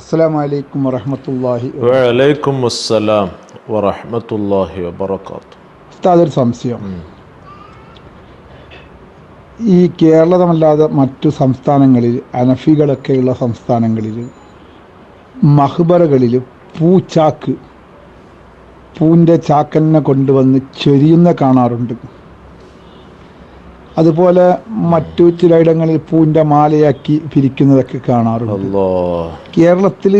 അസ്സാം വലൈക്കും വറഹമത്തല്ലാഹി വലൈക്കും അസ്സലാം വറഹ്മത്തുള്ളാഹി വബറകാത്തു. ഉസ്താദ് ഒരു സംശയം. ഈ കേരളമല്ലാതെ മറ്റു സംസ്ഥാനങ്ങളിൽ അനഫികളൊക്കെയുള്ള സംസ്ഥാനങ്ങളിൽ മഹ്ബറകളിൽ പൂച്ചാക്ക് പൂവിന്റെ ചാക്കന്നെ കൊണ്ടുവന്ന് ചെരിയുന്ന കാണാറുണ്ട്. അതുപോലെ മറ്റു ചിലയിടങ്ങളിൽ പൂവിന്റെ മാലയാക്കി പിരിക്കുന്നതൊക്കെ കാണാറുണ്ട്. കേരളത്തിൽ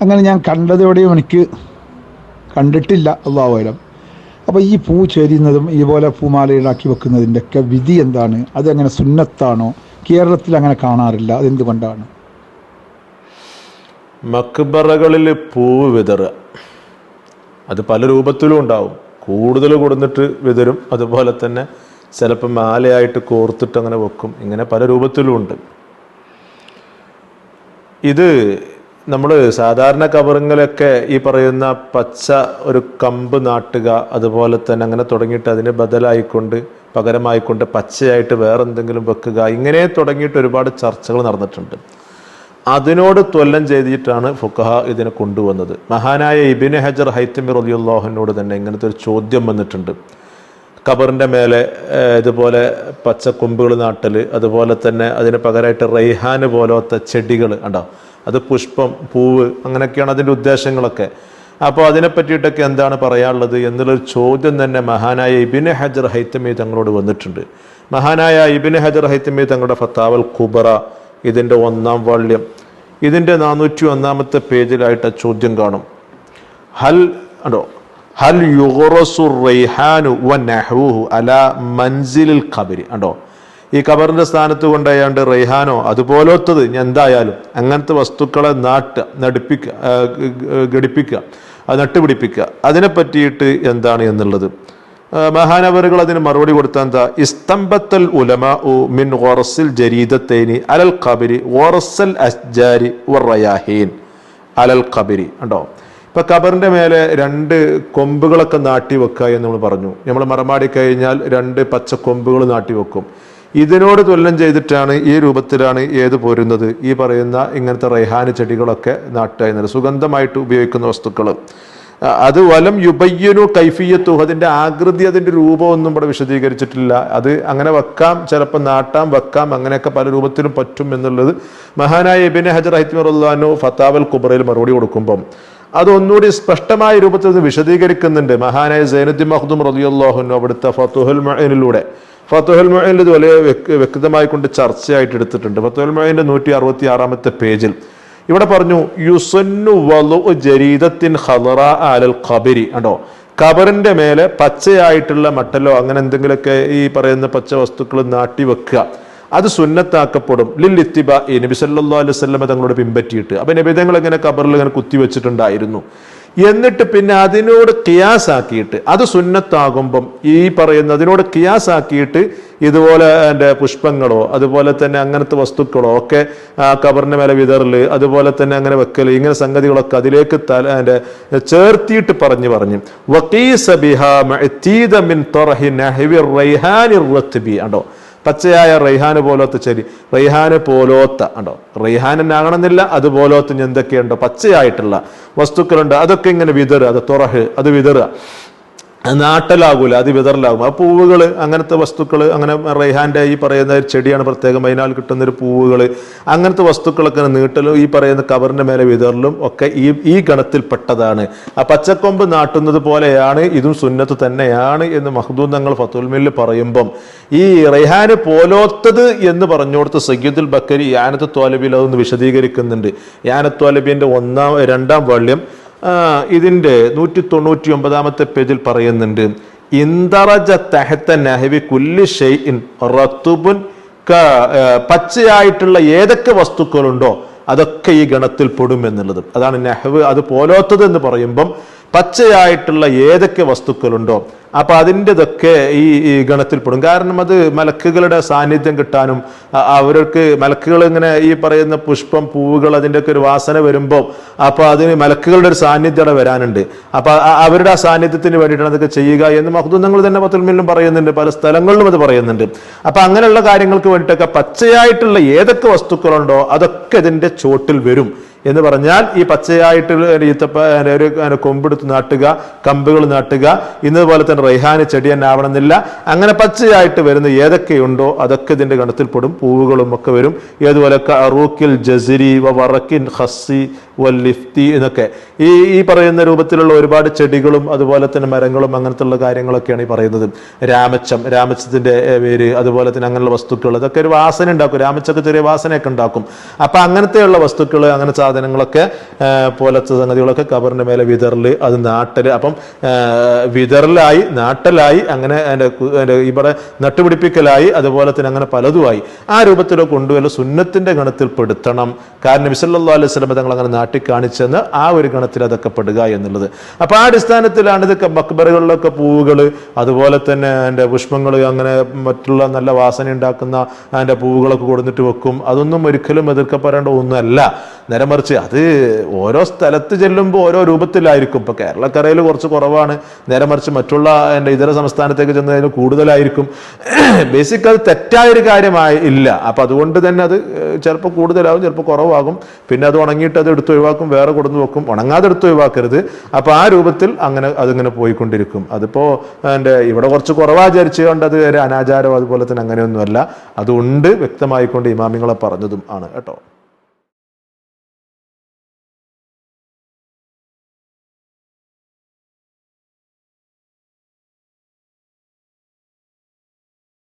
അങ്ങനെ ഞാൻ കണ്ടതെവിടെയും എനിക്ക് കണ്ടിട്ടില്ല അള്ളാഹുലം അപ്പോൾ ഈ പൂ ചേരുന്നതും ഇതുപോലെ പൂമാലയിലാക്കി വെക്കുന്നതിന്റെ ഒക്കെ വിധി എന്താണ്? അതെങ്ങനെ സുന്നത്താണോ? കേരളത്തിൽ അങ്ങനെ കാണാറില്ല. അതെന്തുകൊണ്ടാണ്? മക്ബറകളിൽ പൂവ് വിതറുക. അത് പല രൂപത്തിലും ഉണ്ടാവും. കൂടുതൽ കൊടുന്നിട്ട് വിതരും. അതുപോലെ തന്നെ ചിലപ്പോൾ മാലയായിട്ട് കോർത്തിട്ട് അങ്ങനെ വെക്കും. ഇങ്ങനെ പല രൂപത്തിലും ഉണ്ട്. ഇത് നമ്മൾ സാധാരണ കവറിങ്ങിലൊക്കെ ഈ പറയുന്ന പച്ച ഒരു കമ്പ് നാട്ടുക അതുപോലെ തന്നെ അങ്ങനെ തുടങ്ങിയിട്ട് അതിന് ബദലായിക്കൊണ്ട് പകരമായിക്കൊണ്ട് പച്ചയായിട്ട് വേറെ എന്തെങ്കിലും വെക്കുക ഇങ്ങനെ തുടങ്ങിയിട്ട് ഒരുപാട് ചർച്ചകൾ നടന്നിട്ടുണ്ട്. അതിനോട് ത്വല്ലം ചെയ്തിട്ടാണ് ഫുഖഹ ഇതിനെ കൊണ്ടുവന്നത്. മഹാനായ ഇബിൻ ഹജർ ഹൈത്തമിർ അലിയുള്ളാഹുവിനോട് തന്നെ ഇങ്ങനത്തെ ഒരു ചോദ്യം വന്നിട്ടുണ്ട്. ഖബറിന്റെ മേലെ ഇതുപോലെ പച്ചക്കൊമ്പുകൾ നാട്ടൽ അതുപോലെ തന്നെ അതിന് പകരമായിട്ട് റൈഹാന് പോലത്തെ ചെടികൾ ഉണ്ടോ അത് പുഷ്പം പൂവ് അങ്ങനെയൊക്കെയാണ് അതിന്റെ ഉദ്ദേശങ്ങളൊക്കെ. അപ്പോൾ അതിനെ പറ്റിയിട്ടൊക്കെ എന്താണ് പറയാനുള്ളത് എന്നുള്ളൊരു ചോദ്യം തന്നെ മഹാനായ ഇബിന് ഹജർ ഹൈത്തമി തങ്ങളോട് വന്നിട്ടുണ്ട്. മഹാനായ ഇബിന് ഹജർ ഹൈത്തമി തങ്ങളുടെ ഫത്താവൽ കുബറ ഇതിന്റെ ഒന്നാം വാള്യം ഇതിന്റെ നാനൂറ്റി ഒന്നാമത്തെ പേജിലായിട്ട് ചോദ്യം കാണും. ഹൽ ഉണ്ടോ ഹൽ യുഗറസു റൈഹാനു വ നഹൂഹു അല മൻസിലിൽ ഖബരി കണ്ടോ? ഈ ഖബറിന്റെ സ്ഥാനത്ത് കൊണ്ടുപോയാണ്ട് റൈഹാനോ അതുപോലത്തത് എന്തായാലും അങ്ങനത്തെ വസ്തുക്കളെ നാട്ട് നടിപ്പിക്കുക ഘടിപ്പിക്കുക അത് നട്ടുപിടിപ്പിക്കുക അതിനെ പറ്റിയിട്ട് എന്താണ് എന്നുള്ളത്? മഹാനവറുകൾ അതിന് മറുപടി കൊടുത്താൽ എന്താ? ഇസ്തംബത്തൽ ഉലമ ഉ മിൻ ഓറസിൽ ജരീദത്തേനി അലൽ ഖബരി ഓറസൽ അസ്ജാരി റയാഹീൻ. അലൽ ഖബരി ഉണ്ടോ ഇപ്പൊ കബറിന്റെ മേലെ രണ്ട് കൊമ്പുകളൊക്കെ നാട്ടി വെക്കുക എന്ന് നമ്മൾ പറഞ്ഞു. നമ്മൾ മറമാടി കഴിഞ്ഞാൽ രണ്ട് പച്ച കൊമ്പുകൾ നാട്ടി വെക്കും. ഇതിനോട് തുല്യം ചെയ്തിട്ടാണ് ഈ രൂപത്തിലാണ് ഏത് പോരുന്നത്? ഈ പറയുന്ന ഇങ്ങനത്തെ റൈഹാന് ചെടികളൊക്കെ നാട്ടുക എന്നത് സുഗന്ധമായിട്ട് ഉപയോഗിക്കുന്ന വസ്തുക്കൾ. അത് വലം യുബയ്യനു കൈഫിയത്തു അതിന്റെ ആകൃതി അതിന്റെ രൂപമൊന്നും ഇവിടെ വിശദീകരിച്ചിട്ടില്ല. അത് അങ്ങനെ വെക്കാം ചിലപ്പോൾ നാട്ടാം വെക്കാം അങ്ങനെയൊക്കെ പല രൂപത്തിലും പറ്റും എന്നുള്ളത് മഹാനായ ഇബിൻ ഹജർ ഹൈത്മറുല്ലാനു ഫത്താവൽ കുബറയിൽ മറുപടി കൊടുക്കുമ്പം. അത് ഒന്നുകൂടി സ്പഷ്ടമായ രൂപത്തിൽ വിശദീകരിക്കുന്നുണ്ട്. മഹാനായ സൈനുദ്ദീൻ മഹദും റളിയല്ലാഹുനു അവിടുത്തെ ഫത്തുഹുൽ മഅനിലൂടെ. ഫത്തുഹുൽ മഅനിൽ ഇത് വലിയ വ്യക്ത- വ്യക്തമായി കൊണ്ട് ചർച്ചയായിട്ട് എടുത്തിട്ടുണ്ട്. ഫത്തുഹുൽ മഅനിന്റെ നൂറ്റി അറുപത്തി ആറാമത്തെ പേജിൽ ഇവിടെ പറഞ്ഞു യുസന്നു വലു ജരീദത്തിൻ ഹലറ അലൽ ഖബരി. കണ്ടോ? ഖബറിന്റെ മേലെ പച്ചയായിട്ടുള്ള മട്ടലോ അങ്ങനെ എന്തെങ്കിലുമൊക്കെ ഈ പറയുന്ന പച്ച വസ്തുക്കൾ നാട്ടി വെക്കുക. അത് സുന്നത്താക്കപ്പെടും. ലിൽ ഇത്തിബ ഈ നബി സല്ലല്ലാഹു അലൈഹി വസല്ലമ തങ്ങളോട് പിൻപറ്റിയിട്ട്. അപ്പൊ നബിതങ്ങൾ ഇങ്ങനെ കബറിൽ ഇങ്ങനെ കുത്തി വെച്ചിട്ടുണ്ടായിരുന്നു. എന്നിട്ട് പിന്നെ അതിനോട് കിയാസാക്കിയിട്ട് അത് സുന്നത്താകുമ്പം ഈ പറയുന്ന അതിനോട് കിയാസാക്കിയിട്ട് ഇതുപോലെ എന്റെ പുഷ്പങ്ങളോ അതുപോലെ തന്നെ അങ്ങനത്തെ വസ്തുക്കളോ ഒക്കെ ആ കബറിന്റെ മേലെ വിതറൽ അതുപോലെ തന്നെ അങ്ങനെ വെക്കൽ ഇങ്ങനെ സംഗതികളൊക്കെ അതിലേക്ക് തല എന്റെ ചേർത്തിയിട്ട് പറഞ്ഞു പറഞ്ഞു. വക്കീസ ബിഹാ മിൻ തറഹി നഹ്വി റൈഹാനി റത്ബി ഉണ്ടോ പച്ചയായ റൈഹാന് പോലത്തെ ചെടി. റൈഹാന് പോലോത്ത ഉണ്ടോ റൈഹാൻ ആകണമെന്നില്ല അതുപോലത്തെ എന്തൊക്കെയുണ്ടോ? പച്ചയായിട്ടുള്ള വസ്തുക്കളുണ്ട്. അതൊക്കെ ഇങ്ങനെ വിതറുക അത് തുറഹ് അത് വിതറുക. നാട്ടലാകൂല അത് വിതറലാകും ആ പൂവുകൾ അങ്ങനത്തെ വസ്തുക്കൾ അങ്ങനെ റൈഹാന്റെ ഈ പറയുന്ന ഒരു ചെടിയാണ് പ്രത്യേകം. അതിനാൽ കിട്ടുന്ന ഒരു പൂവുകൾ അങ്ങനത്തെ വസ്തുക്കളൊക്കെ നീട്ടലും ഈ പറയുന്ന കവറിന്റെ മേലെ വിതറലും ഒക്കെ ഈ ഈ ഗണത്തിൽപ്പെട്ടതാണ് ആ പച്ചക്കൊമ്പ് നാട്ടുന്നത് പോലെയാണ് ഇതും സുന്നത്ത് തന്നെയാണ് എന്ന് മഹദൂൻ തങ്ങൾ ഫത്തുൽമിൽ പറയുമ്പം ഈ റൈഹാന് പോലോത്തത് എന്ന് പറഞ്ഞുകൊടുത്ത് സയ്യിദുൽ ബക്കരി യാനത്ത് തോലബിൽ അതൊന്ന് വിശദീകരിക്കുന്നുണ്ട്. യാനത്ത് തോലബിന്റെ ഒന്നാം രണ്ടാം വള്യം ആ, ഇതിന്റെ നൂറ്റി തൊണ്ണൂറ്റി ഒമ്പതാമത്തെ പേജിൽ പറയുന്നുണ്ട് ഇന്തറജ തഹത്ത നഹവി കുല്ലി ഷെയ്ൻ റത്തുബുൻ പച്ചയായിട്ടുള്ള ഏതൊക്കെ വസ്തുക്കളുണ്ടോ അതൊക്കെ ഈ ഗണത്തിൽ പെടും എന്നുള്ളത്. അതാണ് നെഹവ് അത് പോലോത്തത് എന്ന് പറയുമ്പം പച്ചയായിട്ടുള്ള ഏതൊക്കെ വസ്തുക്കളുണ്ടോ അപ്പൊ അതിന്റെതൊക്കെ ഈ ഗണത്തിൽപ്പെടും. കാരണം അത് മലക്കുകളുടെ സാന്നിധ്യം കിട്ടാനും അവർക്ക് മലക്കുകൾ ഇങ്ങനെ ഈ പറയുന്ന പുഷ്പം പൂവുകൾ അതിന്റെയൊക്കെ ഒരു വാസന വരുമ്പോൾ അപ്പൊ അതിന് മലക്കുകളുടെ ഒരു സാന്നിധ്യം അവിടെ വരാനുണ്ട്. അപ്പൊ അവരുടെ ആ സാന്നിധ്യത്തിന് വേണ്ടിയിട്ടാണ് അതൊക്കെ ചെയ്യുക എന്ന് മഹദൂദങ്ങൾ തന്നെ പത്തുൽമിലും പറയുന്നുണ്ട് പല സ്ഥലങ്ങളിലും അത് പറയുന്നുണ്ട്. അപ്പൊ അങ്ങനെയുള്ള കാര്യങ്ങൾക്ക് വേണ്ടിയിട്ടൊക്കെ പച്ചയായിട്ടുള്ള ഏതൊക്കെ വസ്തുക്കളുണ്ടോ അതൊക്കെ ഇതിന്റെ ചോട്ടിൽ വരും. എന്ന് പറഞ്ഞാൽ ഈ പച്ചയായിട്ടുള്ള ഈത്തപ്പ ഒരു കൊമ്പെടുത്ത് നാട്ടുക കമ്പുകൾ നാട്ടുക ഇന്നതുപോലെ തന്നെ റൈഹാന് ചെടി തന്നെ ആവണമെന്നില്ല. അങ്ങനെ പച്ചയായിട്ട് വരുന്ന ഏതൊക്കെയുണ്ടോ അതൊക്കെ ഇതിന്റെ ഗണത്തിൽപ്പെടും പൂവുകളും ഒക്കെ വരും. ഏതുപോലെ റൂക്കിൽ ജസിരി വ വറക്കിൻ ഹസ്സി വ ലിഫ്തി എന്നൊക്കെ. ഈ ഈ പറയുന്ന രൂപത്തിലുള്ള ഒരുപാട് ചെടികളും അതുപോലെ തന്നെ മരങ്ങളും അങ്ങനത്തുള്ള കാര്യങ്ങളൊക്കെയാണ് ഈ പറയുന്നത്. രാമച്ചം രാമച്ചത്തിന്റെ പേര് അതുപോലെ തന്നെ അങ്ങനെയുള്ള വസ്തുക്കൾ അതൊക്കെ ഒരു വാസന ഉണ്ടാക്കും. രാമച്ചൊക്കെ ചെറിയ വാസനയൊക്കെ ഉണ്ടാക്കും. അപ്പൊ അങ്ങനത്തെയുള്ള വസ്തുക്കൾ അങ്ങനെ സാധനങ്ങളൊക്കെ പോലത്തെ സംഗതികളൊക്കെ കബറിന്റെ മേലെ വിതറൽ അത് നാട്ടൽ. അപ്പം വിതറലായി നാട്ടലായി അങ്ങനെ അതിന്റെ ഇവിടെ നട്ടുപിടിപ്പിക്കലായി അതുപോലെ തന്നെ അങ്ങനെ പലതുമായി. ആ രൂപത്തിലൊക്കെ കൊണ്ടുവല്ല സുന്നത്തിന്റെ ഗണത്തിൽ പെടുത്തണം. കാരണം വിസല്ലാ അലൈഹി സ്വലം തങ്ങൾ അങ്ങനെ നാട്ടി കാണിച്ചെന്ന് ആ ഒരു ഗണത്തിൽ അതൊക്കെ പെടുക എന്നുള്ളത്. അപ്പൊ ആ അടിസ്ഥാനത്തിലാണ് ഇതൊക്കെ മക്ബറുകളിലൊക്കെ പൂവുകൾ അതുപോലെ തന്നെ അതിന്റെ പുഷ്പങ്ങൾ അങ്ങനെ മറ്റുള്ള നല്ല വാസന ഉണ്ടാക്കുന്ന അതിന്റെ പൂവുകളൊക്കെ കൊടുത്തിട്ട് വെക്കും. അതൊന്നും ഒരിക്കലും എതിർക്കപ്പെടേണ്ട ഒന്നുമല്ല. നേരെ മറിച്ച് അത് ഓരോ സ്ഥലത്ത് ചെല്ലുമ്പോൾ ഓരോ രൂപത്തിലായിരിക്കും. ഇപ്പൊ കേരളക്കരയിൽ കുറച്ച് കുറവാണ്. നേരെ മറിച്ച് മറ്റുള്ള എന്റെ ഇതര സംസ്ഥാനത്തേക്ക് ചെന്നതിന് കൂടുതലായിരിക്കും. ബേസിക് അത് തെറ്റായൊരു കാര്യമായി ഇല്ല. അപ്പൊ അതുകൊണ്ട് തന്നെ അത് ചിലപ്പോൾ കൂടുതലാവും ചിലപ്പോൾ കുറവാകും. പിന്നെ അത് ഉണങ്ങിയിട്ട് അത് എടുത്ത് ഒഴിവാക്കും വേറെ കൊടുന്ന് വെക്കും. ഉണങ്ങാതെ എടുത്ത് ഒഴിവാക്കരുത്. അപ്പൊ ആ രൂപത്തിൽ അങ്ങനെ അതിങ്ങനെ പോയിക്കൊണ്ടിരിക്കും. അതിപ്പോ എന്റെ ഇവിടെ കുറച്ച് കുറവാചരിച്ചുകൊണ്ട് അത് ഒരു അനാചാരം അതുപോലെ തന്നെ അങ്ങനെയൊന്നുമല്ല. അതുണ്ട് വ്യക്തമായിക്കൊണ്ട് ഇമാമിങ്ങളെ പറഞ്ഞതും ആണ് കേട്ടോ.